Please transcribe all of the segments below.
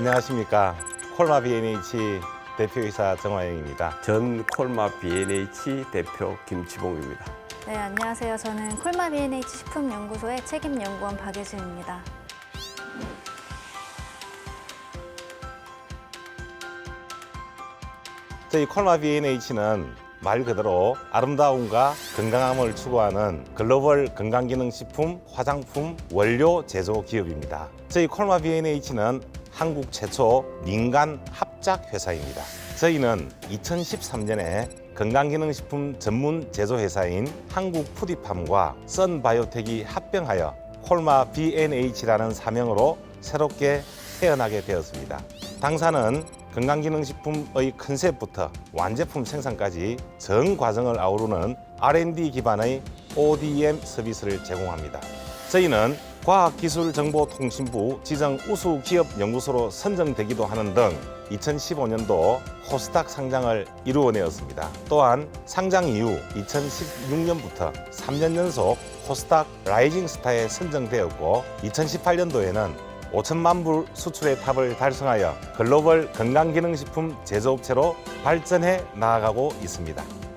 안녕하십니까. 콜마 B&H 대표이사 정화영입니다. 전 콜마 B&H 대표 김치봉입니다. 네, 안녕하세요. 저는 콜마 B&H 식품연구소의 책임연구원 박예진입니다. 저희 콜마 B&H는 말 그대로 아름다움과 건강함을 추구하는 글로벌 건강기능식품 화장품 원료 제조 기업입니다. 저희 콜마 B&H는 한국 최초 민간 합작 회사입니다. 저희는 2013년에 건강기능식품 전문 제조회사인 한국푸디팜과 썬바이오텍이 합병하여 콜마 B&H라는 사명으로 새롭게 태어나게 되었습니다. 당사는 건강기능식품의 컨셉부터 완제품 생산까지 전 과정을 아우르는 R&D 기반의 ODM 서비스를 제공합니다. 저희는 과학기술정보통신부 지정 우수 기업 연구소로 선정되기도 하는 등 2015년도 코스닥 상장을 이루어내었습니다. 또한 상장 이후 2016년부터 3년 연속 코스닥 라이징 스타에 선정되었고 2018년도에는 5천만 불 수출의 탑을 달성하여 글로벌 건강기능식품 제조업체로 발전해 나아가고 있습니다.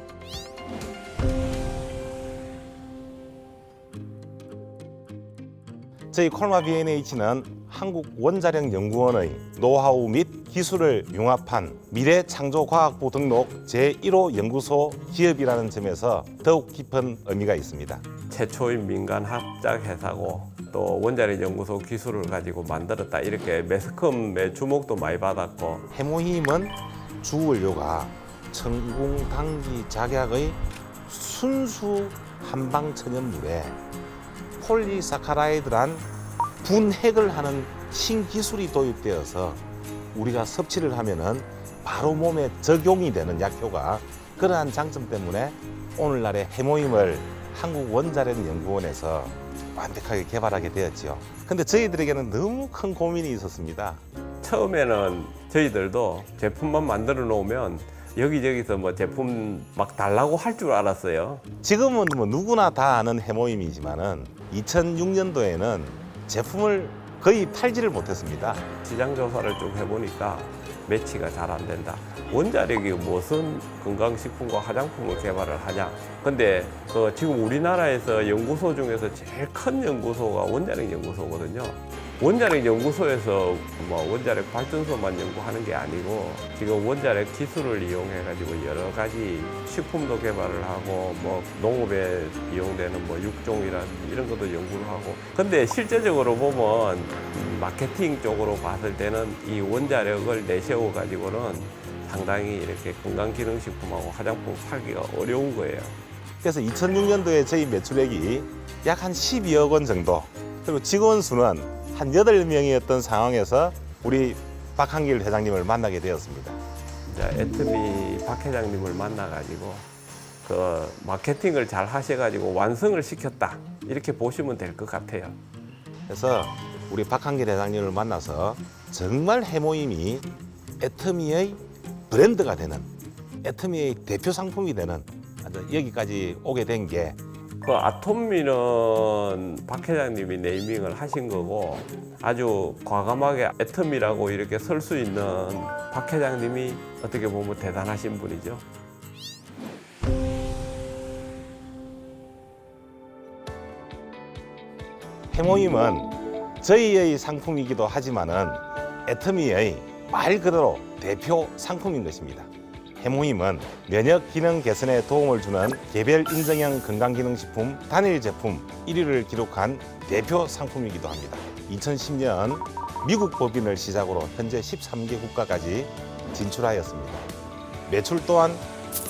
저희 콜마 B&H는 한국 원자력 연구원의 노하우 및 기술을 융합한 미래창조과학부 등록 제1호 연구소 기업이라는 점에서 더욱 깊은 의미가 있습니다. 최초인 민간 합작 회사고 또 원자력 연구소 기술을 가지고 만들었다 이렇게 매스컴의 주목도 많이 받았고 해모힘은 주원료가 천궁당기 작약의 순수 한방 천연물에 폴리사카라이드란 분해를 하는 신기술이 도입되어서 우리가 섭취를 하면은 바로 몸에 적용이 되는 약효가 그러한 장점 때문에 오늘날의 해모임을 한국 원자력 연구원에서 완벽하게 개발하게 되었지요. 근데 저희들에게는 너무 큰 고민이 있었습니다. 처음에는 저희들도 제품만 만들어 놓으면 여기저기서 뭐 제품 막 달라고 할 줄 알았어요. 지금은 뭐 누구나 다 아는 해모임이지만은 2006년도에는 제품을 거의 팔지를 못했습니다. 시장 조사를 좀 해보니까 매치가 잘 안 된다. 원자력이 무슨 건강식품과 화장품을 개발을 하냐? 근데 그 지금 우리나라에서 연구소 중에서 제일 큰 연구소가 원자력 연구소거든요. 원자력 연구소에서 뭐 원자력 발전소만 연구하는 게 아니고 지금 원자력 기술을 이용해 가지고 여러 가지 식품도 개발을 하고 뭐 농업에 이용되는 뭐 육종이라든지 이런 것도 연구를 하고 근데 실제적으로 보면 이 마케팅 쪽으로 봤을 때는 이 원자력을 내세워 가지고는 상당히 이렇게 건강기능식품하고 화장품 팔기가 어려운 거예요. 그래서 2006년도에 저희 매출액이 약 한 12억 원 정도 그리고 직원 수는 한 8명이었던 상황에서 우리 박한길 회장님을 만나게 되었습니다. 애터미 박 회장님을 만나가지고 그 마케팅을 잘 하셔가지고 완성을 시켰다 이렇게 보시면 될 것 같아요. 그래서 우리 박한길 회장님을 만나서 정말 해모임이 애터미의 브랜드가 되는 애터미의 대표 상품이 되는 여기까지 오게 된게 그 아톰미는 박 회장님이 네이밍을 하신 거고 아주 과감하게 애터미라고 이렇게 설 수 있는 박 회장님이 어떻게 보면 대단하신 분이죠. 해모임은 저희의 상품이기도 하지만은 애터미의 말 그대로 대표 상품인 것입니다. 해모임은 면역 기능 개선에 도움을 주는 개별 인증형 건강기능식품 단일 제품 1위를 기록한 대표 상품이기도 합니다. 2010년 미국 법인을 시작으로 현재 13개 국가까지 진출하였습니다. 매출 또한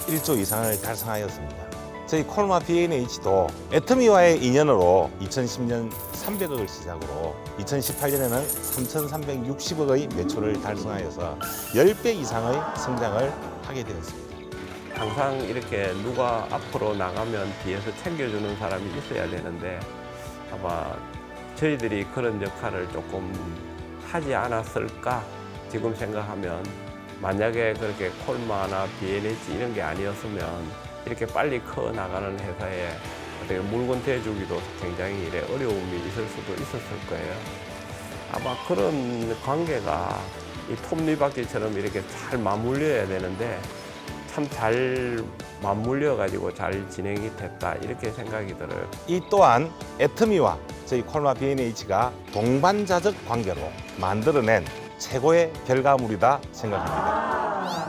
1조 이상을 달성하였습니다. 저희 콜마 B&H도 애터미와의 인연으로 2010년 300억을 시작으로 2018년에는 3,360억의 매출을 달성하여서 10배 이상의 성장을 하게 되었습니다. 항상 이렇게 누가 앞으로 나가면 뒤에서 챙겨주는 사람이 있어야 되는데 아마 저희들이 그런 역할을 조금 하지 않았을까 지금 생각하면 만약에 그렇게 콜마나 B&H 이런 게 아니었으면 이렇게 빨리 커 나가는 회사에 어떻게 물건 대주기도 굉장히 이래 어려움이 있을 수도 있었을 거예요. 아마 그런 관계가 이 톱니바퀴처럼 이렇게 잘 맞물려야 되는데 참 잘 맞물려 가지고 잘 진행이 됐다 이렇게 생각이 들어요. 이 또한 애터미와 저희 콜마 B&H가 동반자적 관계로 만들어낸 최고의 결과물이다 생각합니다.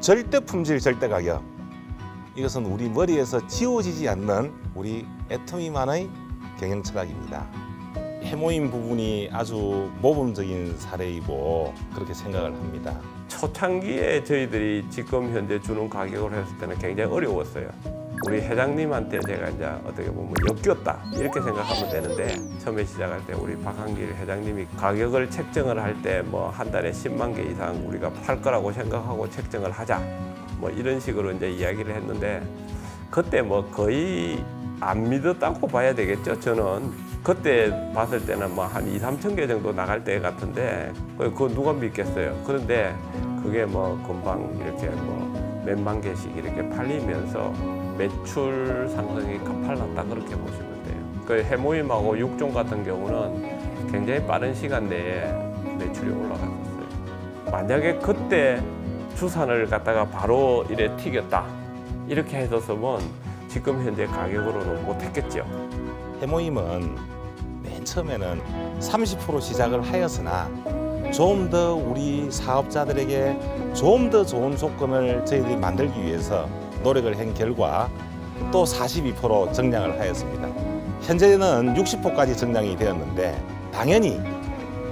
절대 품질, 절대 가격. 이것은 우리 머리에서 지워지지 않는 우리 애터미만의 경영 철학입니다. 해모임 부분이 아주 모범적인 사례이고 그렇게 생각을 합니다. 초창기에 저희들이 지금 현재 주는 가격을 했을 때는 굉장히 어려웠어요. 우리 회장님한테 제가 이제 어떻게 보면 엮였다 이렇게 생각하면 되는데 처음에 시작할 때 우리 박한길 회장님이 가격을 책정을 할 때 뭐 한 달에 10만 개 이상 우리가 팔 거라고 생각하고 책정을 하자 뭐 이런 식으로 이제 이야기를 했는데 그때 뭐 거의 안 믿었다고 봐야 되겠죠 저는. 그때 봤을 때는 뭐 한 2, 3천 개 정도 나갈 때 같은데 그거 누가 믿겠어요? 그런데 그게 뭐 금방 이렇게 뭐 몇만 개씩 이렇게 팔리면서 매출 상승이 가팔랐다 그렇게 보시면 돼요. 그 해모임하고 육종 같은 경우는 굉장히 빠른 시간 내에 매출이 올라갔었어요. 만약에 그때 주산을 갖다가 바로 이래 튀겼다 이렇게 해줬으면 지금 현재 가격으로는 못했겠죠. 해모임은 맨 처음에는 30% 시작을 하였으나 좀 더 우리 사업자들에게 좀 더 좋은 조건을 저희들이 만들기 위해서 노력을 한 결과 또 42% 정량을 하였습니다. 현재는 60%까지 정량이 되었는데 당연히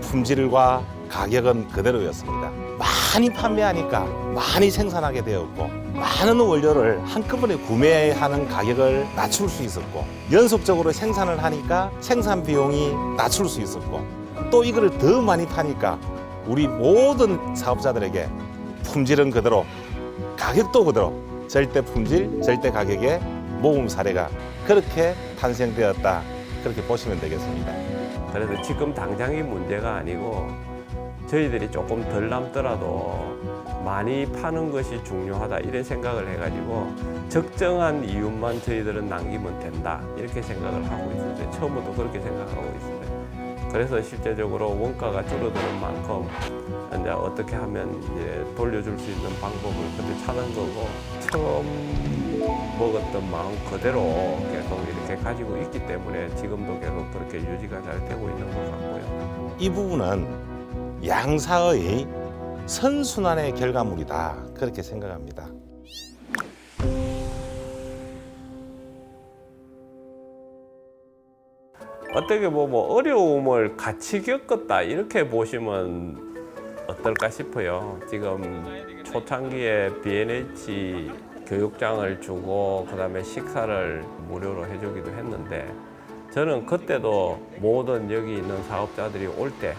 품질과 가격은 그대로였습니다. 많이 판매하니까 많이 생산하게 되었고 많은 원료를 한꺼번에 구매하는 가격을 낮출 수 있었고 연속적으로 생산을 하니까 생산 비용이 낮출 수 있었고 또 이거를 더 많이 파니까 우리 모든 사업자들에게 품질은 그대로 가격도 그대로 절대 품질 절대 가격의 모범 사례가 그렇게 탄생되었다 그렇게 보시면 되겠습니다. 그래서 지금 당장이 문제가 아니고 저희들이 조금 덜 남더라도 많이 파는 것이 중요하다 이런 생각을 해가지고 적정한 이윤만 저희들은 남기면 된다 이렇게 생각을 하고 있는데 처음부터 그렇게 생각하고 있습니다. 그래서 실제적으로 원가가 줄어드는 만큼 이제 어떻게 하면 이제 돌려줄 수 있는 방법을 그때 찾은 거고 처음 먹었던 마음 그대로 계속 이렇게 가지고 있기 때문에 지금도 계속 그렇게 유지가 잘 되고 있는 것 같고요. 이 부분은 양사의 선순환의 결과물이다 그렇게 생각합니다. 어떻게 뭐, 뭐 어려움을 같이 겪었다 이렇게 보시면 어떨까 싶어요. 지금 초창기에 B&H 교육장을 주고 그다음에 식사를 무료로 해주기도 했는데 저는 그때도 모든 여기 있는 사업자들이 올 때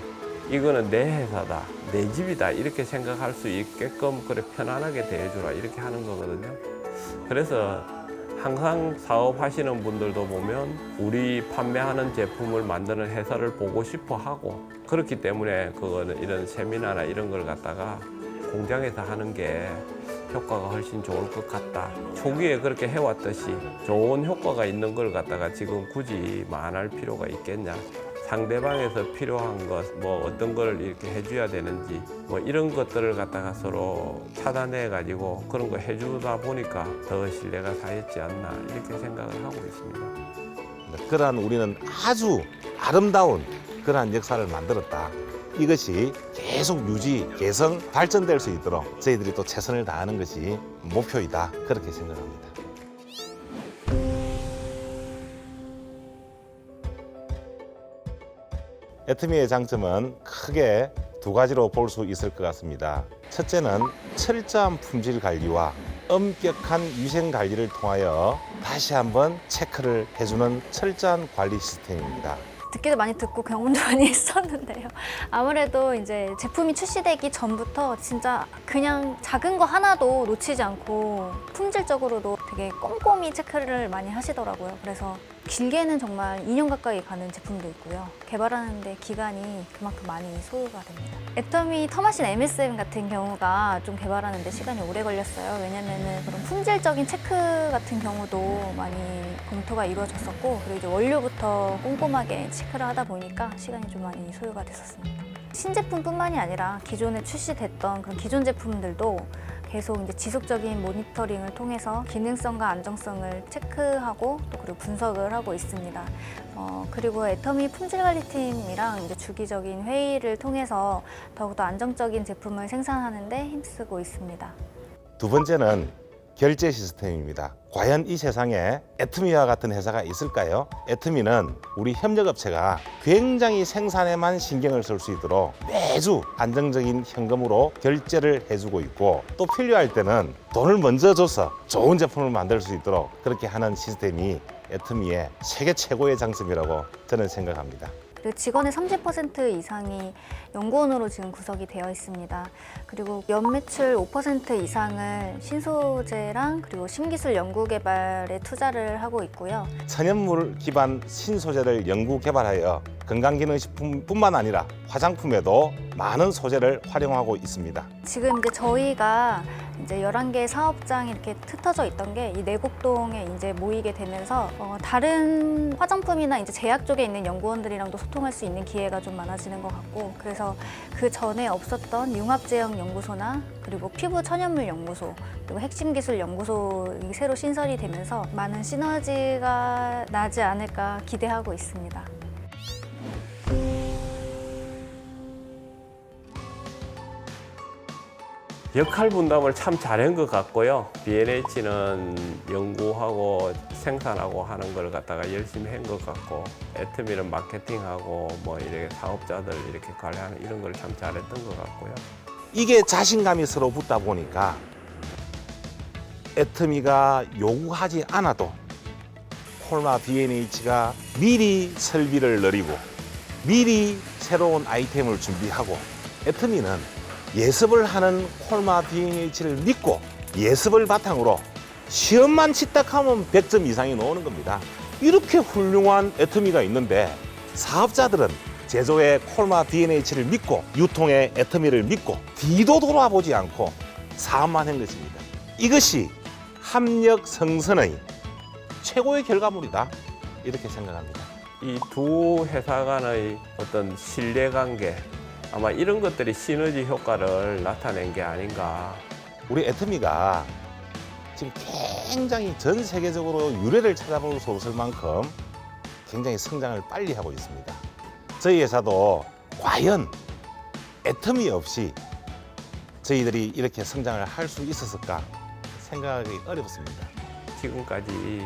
이거는 내 회사다, 내 집이다 이렇게 생각할 수 있게끔 그래 편안하게 대해주라 이렇게 하는 거거든요. 그래서 항상 사업하시는 분들도 보면 우리 판매하는 제품을 만드는 회사를 보고 싶어 하고 그렇기 때문에 그거는 이런 세미나나 이런 걸 갖다가 공장에서 하는 게 효과가 훨씬 좋을 것 같다. 초기에 그렇게 해왔듯이 좋은 효과가 있는 걸 갖다가 지금 굳이 말할 필요가 있겠냐. 상대방에서 필요한 것, 뭐 어떤 걸 이렇게 해줘야 되는지, 뭐 이런 것들을 갖다가 서로 차단해 가지고 그런 거 해주다 보니까 더 신뢰가 쌓였지 않나 이렇게 생각을 하고 있습니다. 그러한 우리는 아주 아름다운 그러한 역사를 만들었다. 이것이 계속 유지, 개선, 발전될 수 있도록 저희들이 또 최선을 다하는 것이 목표이다. 그렇게 생각합니다. 애트미의 장점은 크게 두 가지로 볼 수 있을 것 같습니다. 첫째는 철저한 품질 관리와 엄격한 위생 관리를 통하여 다시 한번 체크를 해주는 철저한 관리 시스템입니다. 듣기도 많이 듣고 경험도 많이 했었는데요. 아무래도 이제 제품이 출시되기 전부터 진짜 그냥 작은 거 하나도 놓치지 않고 품질적으로도 되게 꼼꼼히 체크를 많이 하시더라고요. 그래서 길게는 정말 2년 가까이 가는 제품도 있고요. 개발하는데 기간이 그만큼 많이 소요가 됩니다. 애터미 터마신 MSM 같은 경우가 좀 개발하는데 시간이 오래 걸렸어요. 왜냐면은 그런 품질적인 체크 같은 경우도 많이 검토가 이루어졌었고 그리고 이제 원료부터 꼼꼼하게 체크를 하다 보니까 시간이 좀 많이 소요가 됐었습니다. 신제품뿐만이 아니라 기존에 출시됐던 그런 기존 제품들도 계속 이제 지속적인 모니터링을 통해서 기능성과 안정성을 체크하고 또 그리고 분석을 하고 있습니다. 어, 그리고 애터미 품질관리팀이랑 이제 주기적인 회의를 통해서 더욱더 안정적인 제품을 생산하는데 힘쓰고 있습니다. 두 번째는 결제 시스템입니다. 과연 이 세상에 애트미와 같은 회사가 있을까요? 애트미는 우리 협력업체가 굉장히 생산에만 신경을 쓸 수 있도록 매주 안정적인 현금으로 결제를 해주고 있고 또 필요할 때는 돈을 먼저 줘서 좋은 제품을 만들 수 있도록 그렇게 하는 시스템이 애트미의 세계 최고의 장점이라고 저는 생각합니다. 그리고 직원의 30% 이상이 연구원으로 지금 구성이 되어 있습니다. 그리고 연매출 5% 이상을 신소재랑 그리고 신기술 연구 개발에 투자를 하고 있고요. 천연물 기반 신소재를 연구 개발하여 건강기능식품뿐만 아니라 화장품에도 많은 소재를 활용하고 있습니다. 지금 이제 저희가 이제 11개 사업장이 이렇게 흩어져 있던 게 이 내곡동에 이제 모이게 되면서 어, 다른 화장품이나 이제 제약 쪽에 있는 연구원들이랑도 소통할 수 있는 기회가 좀 많아지는 것 같고 그래서 그 전에 없었던 융합제형 연구소나 그리고 피부 천연물 연구소 그리고 핵심 기술 연구소 이 새로 신설이 되면서 많은 시너지가 나지 않을까 기대하고 있습니다. 역할 분담을 참 잘한 것 같고요. B&H는 연구하고 생산하고 하는 걸 갖다가 열심히 한 것 같고, 애터미는 마케팅하고 뭐 이렇게 사업자들 이렇게 관리하는 이런 걸 참 잘했던 것 같고요. 이게 자신감이 서로 붙다 보니까 애터미가 요구하지 않아도 콜마 B&H가 미리 설비를 늘리고 미리 새로운 아이템을 준비하고 애터미는 예습을 하는 콜마 B&H를 믿고 예습을 바탕으로 시험만 치딱하면 100점 이상이 나오는 겁니다. 이렇게 훌륭한 애터미가 있는데 사업자들은 제조의 콜마 B&H를 믿고 유통의 애터미를 믿고 뒤도 돌아보지 않고 사업만 한 것입니다. 이것이 합력 성선의 최고의 결과물이다 이렇게 생각합니다. 이 두 회사 간의 어떤 신뢰 관계, 아마 이런 것들이 시너지 효과를 나타낸 게 아닌가. 우리 애터미가 지금 굉장히 전 세계적으로 유래를 찾아볼 수 없을 만큼 굉장히 성장을 빨리 하고 있습니다. 저희 회사도 과연 애터미 없이 저희들이 이렇게 성장을 할 수 있었을까 생각하기 어렵습니다. 지금까지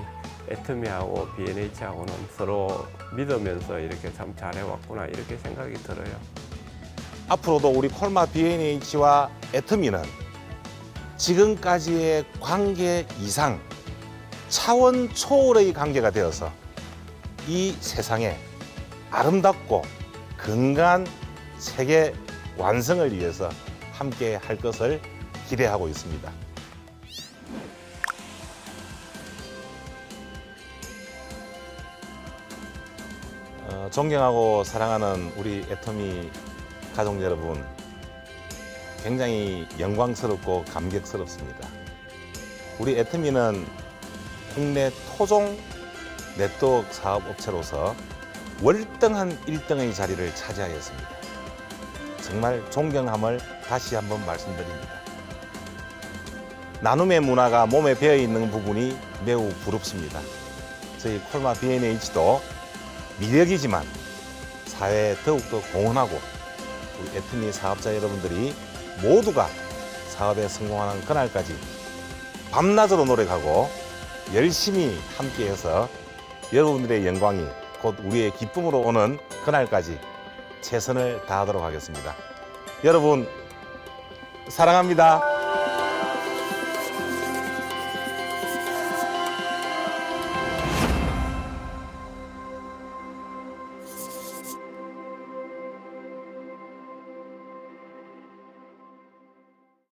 애터미하고 B&H하고는 서로 믿으면서 이렇게 참 잘해왔구나 이렇게 생각이 들어요. 앞으로도 우리 콜마 B&H와 애터미는 지금까지의 관계 이상 차원 초월의 관계가 되어서 이 세상에 아름답고 건강한 세계 완성을 위해서 함께 할 것을 기대하고 있습니다. 어, 존경하고 사랑하는 우리 애터미 가족 여러분, 굉장히 영광스럽고 감격스럽습니다. 우리 애터미는 국내 토종 네트워크 사업 업체로서 월등한 1등의 자리를 차지하였습니다. 정말 존경함을 다시 한번 말씀드립니다. 나눔의 문화가 몸에 배어 있는 부분이 매우 부럽습니다. 저희 콜마 B&H도 미력이지만 사회에 더욱더 공헌하고 우리 애트미 사업자 여러분들이 모두가 사업에 성공하는 그날까지 밤낮으로 노력하고 열심히 함께해서 여러분들의 영광이 곧 우리의 기쁨으로 오는 그날까지 최선을 다하도록 하겠습니다. 여러분 사랑합니다.